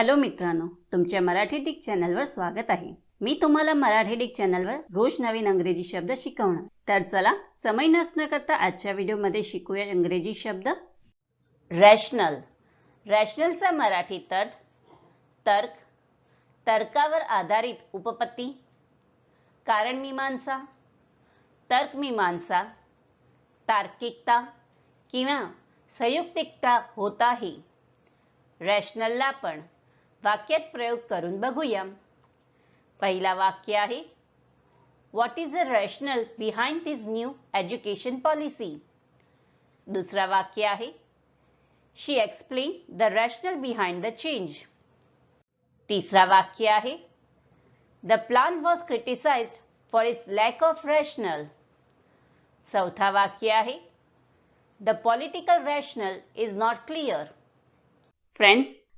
Hello मित्रांनो तुमच्या Marathi Dick चॅनलवर स्वागत आहे. मी तुम्हाला मराठी डिक चॅनलवर रोज नवीन अंग्रेजी शब्द शिकवणार. तर चला समय नसणं करता आजच्या व्हिडिओमध्ये शिकूया इंग्रजी शब्द. रॅशनल. रॅशनलचा मराठी तर्क तर्क तर्कावर आधारित उपपत्ती कारणमीमांसा तर्कमीमांसा तार्किकता किंवा संयुक्तिकता होत आहे रॅशनलला पण वाक्यात प्रयोग करून बघूया. पहिला वाक्य आहे what is the rational behind this new education policy दुसरा वाक्य आहे she explain the rational behind the change तिसरा वाक्य आहे the plan was criticised for its lack of rational चौथा वाक्य आहे the political rational is not clear friends